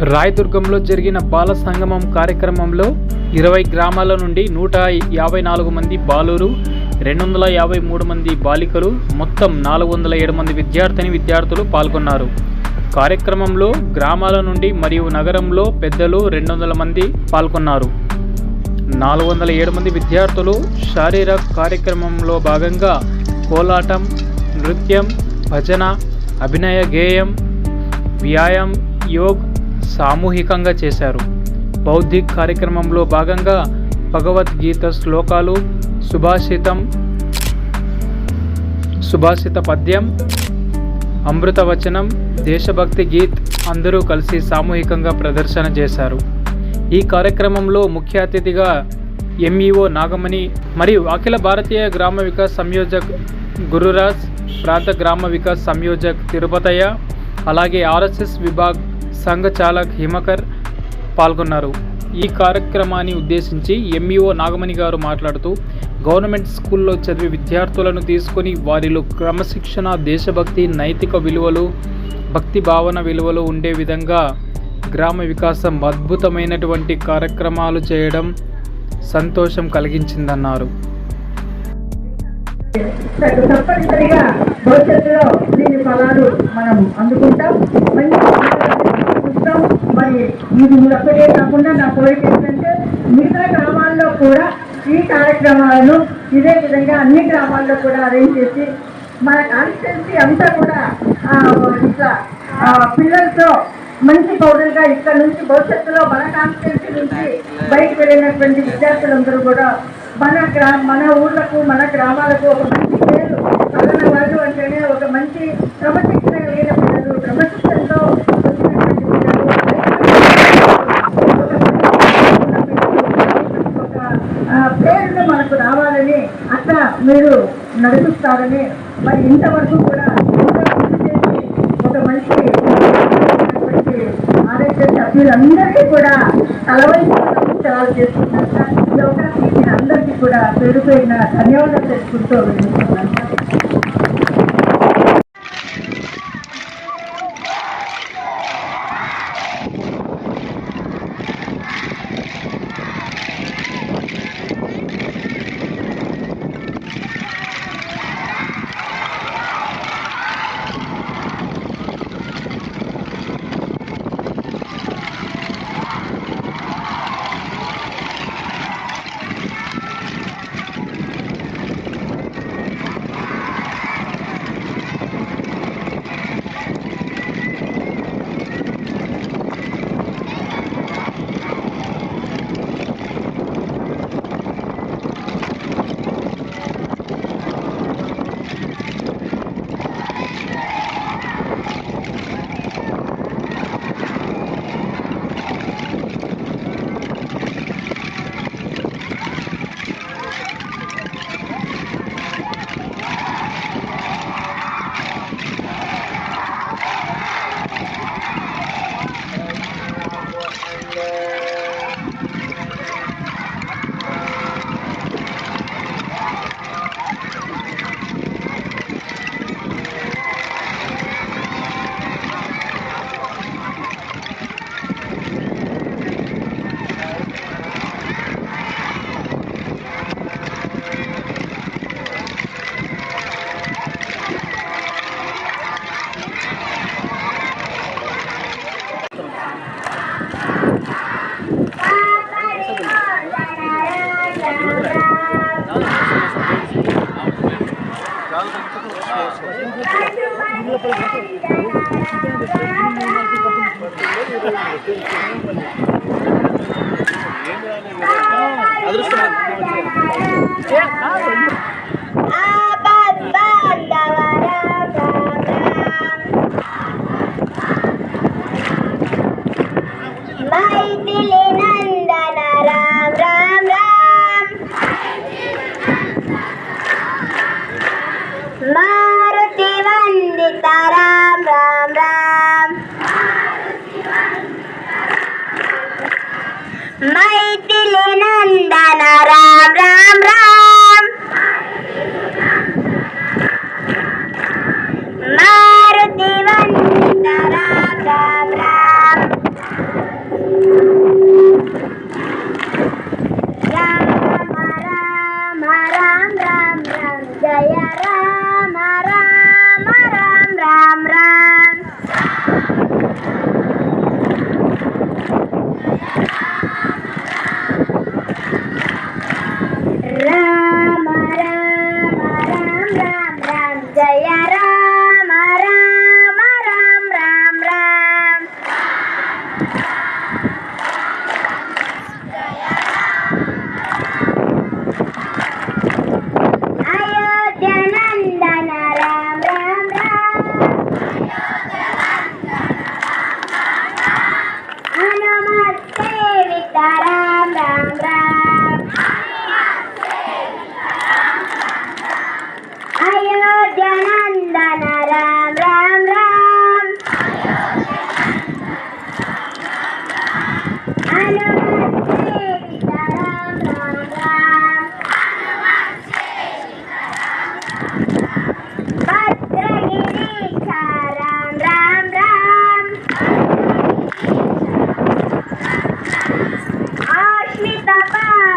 రాయదుర్గంలో జరిగిన బాల సంగమం కార్యక్రమంలో ఇరవై గ్రామాల నుండి నూట యాభై నాలుగు మంది బాలురు రెండు వందల యాభై మూడు మంది బాలికలు మొత్తం నాలుగు వందల ఏడు మంది విద్యార్థిని విద్యార్థులు పాల్గొన్నారు. కార్యక్రమంలో గ్రామాల నుండి మరియు నగరంలో పెద్దలు రెండు వందల మంది పాల్గొన్నారు. నాలుగు వందల ఏడు మంది విద్యార్థులు శారీరక కార్యక్రమంలో భాగంగా కోలాటం నృత్యం భజన అభినయ గేయం వ్యాయామ్ యోగ్ సామూహికంగా చేశారు. బౌద్ధిక్ కార్యక్రమంలో భాగంగా భగవద్గీత శ్లోకాలు సుభాషితం సుభాషిత పద్యం అమృతవచనం దేశభక్తి గీత్ అందరూ కలిసి సామూహికంగా ప్రదర్శన చేశారు. ఈ కార్యక్రమంలో ముఖ్య అతిథిగా ఎంఈఓ నాగమణి మరియు అఖిల భారతీయ గ్రామ వికాస్ సంయోజక్ గురురాజ్ ప్రాంత గ్రామ వికాస్ సంయోజక్ తిరుపతయ్య అలాగే ఆర్ఎస్ఎస్ విభాగ్ సంఘ చాలక్ హిమకర్ పాల్గొన్నారు. ఈ కార్యక్రమాన్ని ఉద్దేశించి ఎంఈఓ నాగమణి గారు మాట్లాడుతూ గవర్నమెంట్ స్కూల్లో చదివే విద్యార్థులను తీసుకొని వారిలో క్రమశిక్షణ దేశభక్తి నైతిక విలువలు భక్తి భావన విలువలు ఉండే విధంగా గ్రామ వికాసం అద్భుతమైనటువంటి కార్యక్రమాలు చేయడం సంతోషం కలిగించిందన్నారు. తప్పనిసరిగా భవిష్యత్తులో దీని ఫలాలు మనం అందుకుంటాం. ఉంది ఇది ఒక్కటే కాకుండా నా కోరిక ఏంటంటే మిగతా గ్రామాల్లో కూడా ఈ కార్యక్రమాలను ఇదే విధంగా అన్ని గ్రామాల్లో కూడా అరేంజ్ చేసి మన కాన్స్టిట్యున్సీ అంతా కూడా ఇట్లా పిల్లలతో మంచి పౌరులుగా ఇక్కడ నుంచి భవిష్యత్తులో మన కాన్స్టిట్యున్సీ నుంచి బయటకు వెళ్ళినటువంటి విద్యార్థులందరూ కూడా మన గ్రా మన ఊర్లకు మన గ్రామాలకు ఒక మంచి పేరు పలానా వాళ్ళు అంటేనే ఒక మంచి తలవైపు నమస్కారాలు చేస్తున్నారు. అందరికీ కూడా పేరు పేరున ధన్యవాదాలు తెలుసుకుంటూ వెళ్ళిస్తున్నాను Maithili Jaya Rama Rama Rama.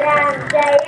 Grand Jai